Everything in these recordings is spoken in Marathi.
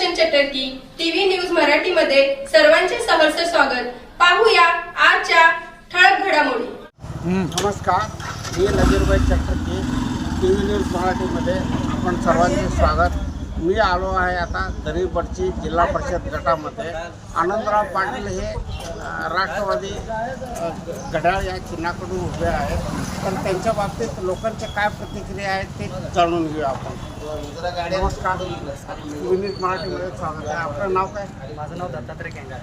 सुदर्शन चटर्की टीव्ही न्यूज मराठीमध्ये सर्वांचे सहर्ष स्वागत. पाहूया आजच्या ठळक घडामोडी. नमस्कार. मी नजीरबाई चटर्की टी व्ही न्यूज मराठीमध्ये आपण सर्वांचे स्वागत. मी आलो आहे आता दरीबडची जिल्हा परिषद गटामध्ये. आनंदराव पाटील हे राष्ट्रवादी घड्याळ या चिन्हाकडून उभे आहेत. तर त्यांच्या बाबतीत लोकांच्या काय प्रतिक्रिया आहेत ते जाणून घेऊया आपण. नमस्कार. मराठीमध्ये स्वागत आहे. आपलं नाव काय? माझं नाव दत्तात्रय केंगा.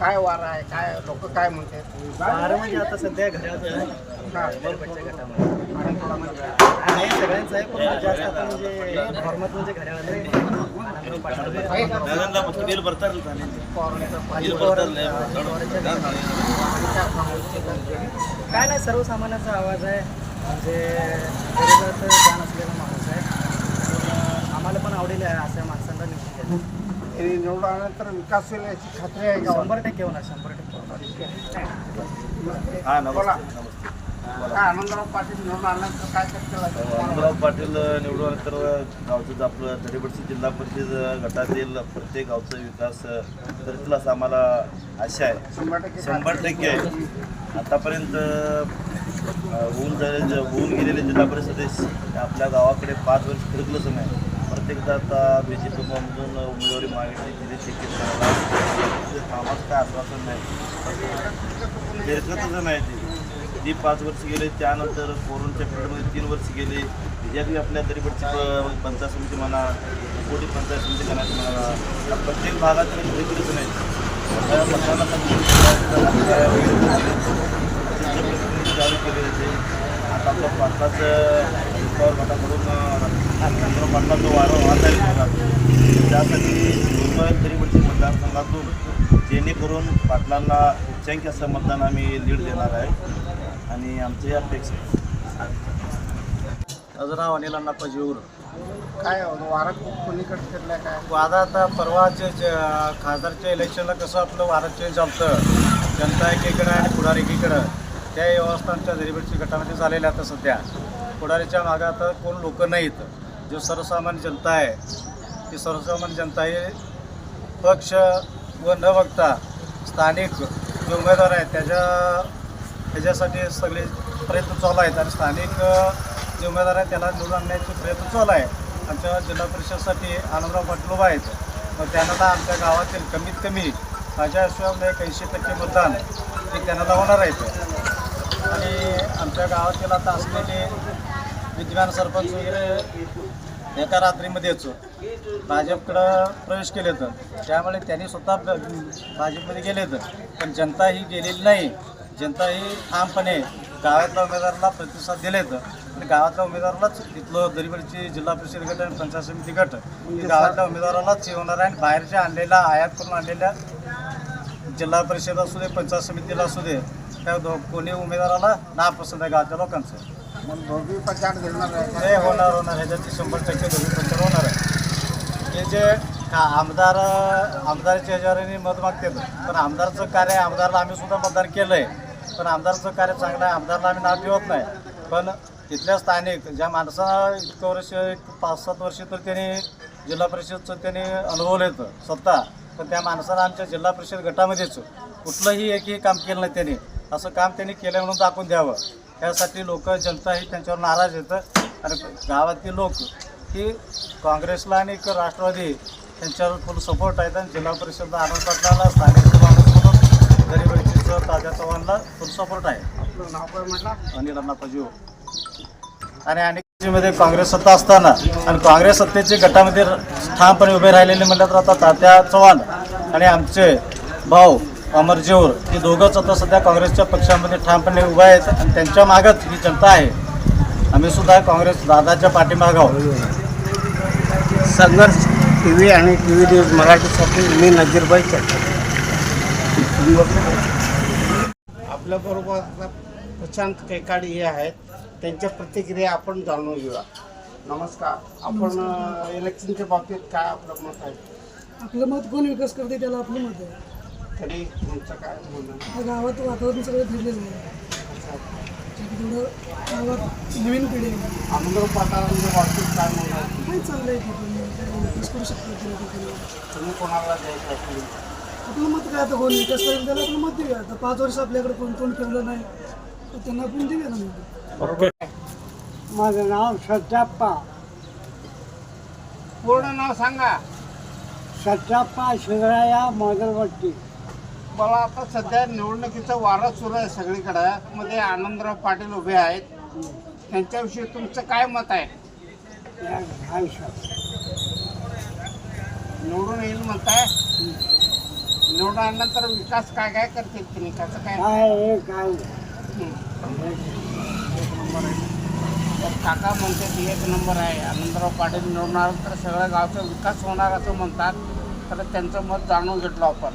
काय वार आहे? काय लोक काय म्हणतात वारं म्हणजे आता सध्या घरात आहे. म्हणजे म्हणजे काय नाही सर्वसामान्याचा आवाज आहे. म्हणजे असलेला माणूस आहे. आम्हाला पण आवडेल आहे अशा माणसांना निवडून. हे आल्यानंतर विकास होईल याची खात्री आहे का शंभर टक्के होणार शंभर टक्के होणार हा. नमस्ते आनंदराव पाटील निवडून आल्यानंतर काय असं आनंदराव पाटील निवडून आल्यानंतर गावचं आपलं दरेबडची जिल्हा परिषद गटातील प्रत्येक गावचा विकास करतील असं आम्हाला आशा आहे? शंभर टक्के आहे आतापर्यंत होऊन झाले होऊन गेलेले जिल्हा परिषद सदस्य आपल्या गावाकडे पाच वर्ष फिरकलंच नाही प्रत्येकदा आता बी जे पीमधून उमेदवारी मागितली दिली तिकीट करायला कामाचं काय आश्वासन नाही. फिरकतच नाही ते. ती पाच वर्ष गेले त्यानंतर कोरोनाच्या पिरियडमध्ये तीन वर्ष गेले. त्याच्यातही आपल्या दरीबडची पंचायत समिती म्हणा कोटी पंचायत समिती करण्याची म्हणा या प्रत्येक भागात तरी फिरकलंच नाही. चालू केलेले ते आता आपलं पाटलाचं पवार गटाकडून आनंदराव पाटलाचं वारं वाहत आहे विभागात. त्यासाठी दुर्बळ दरीबडची मतदारसंघातून जेणेकरून पाटलांना उच्चांकी असं मतदान आम्ही लीड देणार आहे. आणि आमची अपेक्षा माझं नाव अनिल अण्णा पजीवर काय वारं खूप कोणीकडे फिरलाय काय? आता आता परवाचे जे खासदारच्या इलेक्शनला कसं आपलं वारं चेंज चालतं जनता एकीकडं आणि पुढारी एकीकडं. त्या व्यवस्थांच्या दरिबडची गटामध्ये झालेल्या आता सध्या पुढारीच्या मागं कोण लोक नाहीत. जो सर्वसामान्य जनता आहे ती सर्वसामान्य जनता ही पक्ष व न बघता स्थानिक जे उमेदवार आहेत त्याच्या त्याच्यासाठी सगळे प्रयत्न चालू आहेत. आणि स्थानिक जे उमेदवार आहेत त्याला निवडून आणण्याचे प्रयत्न चालू आहे. आमच्या जिल्हा परिषदसाठी आनंदराव पाटील उभा आहेत. मग त्यांना आमच्या गावातील कमीत कमी माझ्या हिशोबाने एक ऐंशी टक्के मतदान हे त्यांना होणार आहेत. आणि आमच्या गावातील आता असलेले विद्यमान सरपंच वगैरे एका रात्रीमध्येच भाजपकडं प्रवेश केले तर. त्यामुळे त्यांनी स्वतः भाजपमध्ये गेले तर. पण जनता ही गेलेली नाही. जनता ही ठामपणे गावातल्या उमेदवाराला प्रतिसाद दिले दिलेत आणि गावातल्या उमेदवारालाच तिथलं दरीबडची जिल्हा परिषद गट आणि पंचायत समिती गट गावातल्या उमेदवारालाच हे होणार आहे आणि बाहेरच्या आणलेल्या आयात करून आणलेल्या जिल्हा परिषद असू दे पंचायत समितीला असू दे त्या दो कोणी उमेदवाराला नापसंत आहे गावच्या लोकांचं. मग दोघी पचाट घेणार आहे. हे होणार होणार ह्याच्यात शंभर टक्के दोन्ही पंचर होणार आहे. हे जे का आमदार आमदाराच्या ह्याच्यावर मत मागतात. पण आमदारचं कार्य आमदारला आम्ही सुद्धा मतदान केलं आहे पण आमदारचं कार्य चांगलं आहे आमदारला आम्ही नाव ठेवत नाही. पण इथल्या स्थानिक ज्या माणसानं इतकं वर्ष एक पाच सात वर्ष तर त्यांनी जिल्हा परिषदचं त्यांनी अनुभवलं होतं सत्ता पण त्या माणसानं आमच्या जिल्हा परिषद गटामध्येच कुठलंही एकही काम केलं नाही त्यांनी. असं काम त्यांनी केलं म्हणून दाखवून द्यावं. यासाठी लोक जनता ही त्यांच्यावर नाराज येतं. आणि गावातील लोक ही काँग्रेसला आणि एक राष्ट्रवादी त्यांच्यावर फुल सपोर्ट आहेत आणि जिल्हा परिषद आनंद पाटलाला स्थानिक माणूस म्हणून गरीबीचं ताज्या चव्हाणला फुल सपोर्ट आहे. आपलं नाव काय म्हटलं? अनिल अण्णा पजू आणि अनेकमध्ये काँग्रेस सत्ता असताना आणि काँग्रेस सत्तेचे गटामध्ये ठामपणे उभे राहिलेले म्हटलं तर आता तात्या चव्हाण आणि आमचे भाऊ अमर जेऊर हे दोघंच आता सध्या काँग्रेसच्या पक्षामध्ये ठामपणे उभे आहेत आणि त्यांच्या मागच ही जनता आहे. आम्ही सुद्धा काँग्रेस दादाच्या पाठीमागं आहोत. संघर्ष टी व्ही आणि टी व्ही न्यूज मराठीसाठी मी नजीरबाई आपल्याबरोबर प्रशांत कैकाडी हे आहेत. त्यांच्या प्रतिक्रिया आपण जाणून घेऊया. नमस्कार. आपण इलेक्शनच्या बाबतीत काय आपलं मत आहे? आपलं मत कोण विकास करते त्याला आपलं मत आहे. तरी तुमचं काय म्हणणं गावात वातावरण सगळं फिरलेलं आहे गावात नवीन पिढी आहे. आनंदराव पाटलांच्या बाबतीत काय म्हणणार काय चाललंय विकास करू शकतो. तुम्ही कोणाला द्यायचं असेल आपलं मत काय आता? कोण विकास करेल त्याला आपलं मत देऊया. आता पाच वर्ष आपल्याकडे कोण कोण फिरलं नाही तर त्यांना आपण देऊया ना मग. माझं नाव सत्याप्पा पूर्ण नाव सांगा. सत्याप्पा शिवराया मदरवट्टी मला आता सध्या निवडणुकीचं वारं सुरू आहे सगळीकडं. मध्ये आनंदराव पाटील उभे आहेत. त्यांच्याविषयी तुमचं काय मत आहे? निवडून येईल म्हणताय. निवडून आल्यानंतर विकास काय काय करतील तुम्ही? कसं काय? काय तर काका म्हणते ती एक नंबर आहे. आनंदराव पाटील निवडणार तर सगळ्या गावचा विकास होणार असं म्हणतात. तर त्यांचं मत जाणून घेतलं आपण.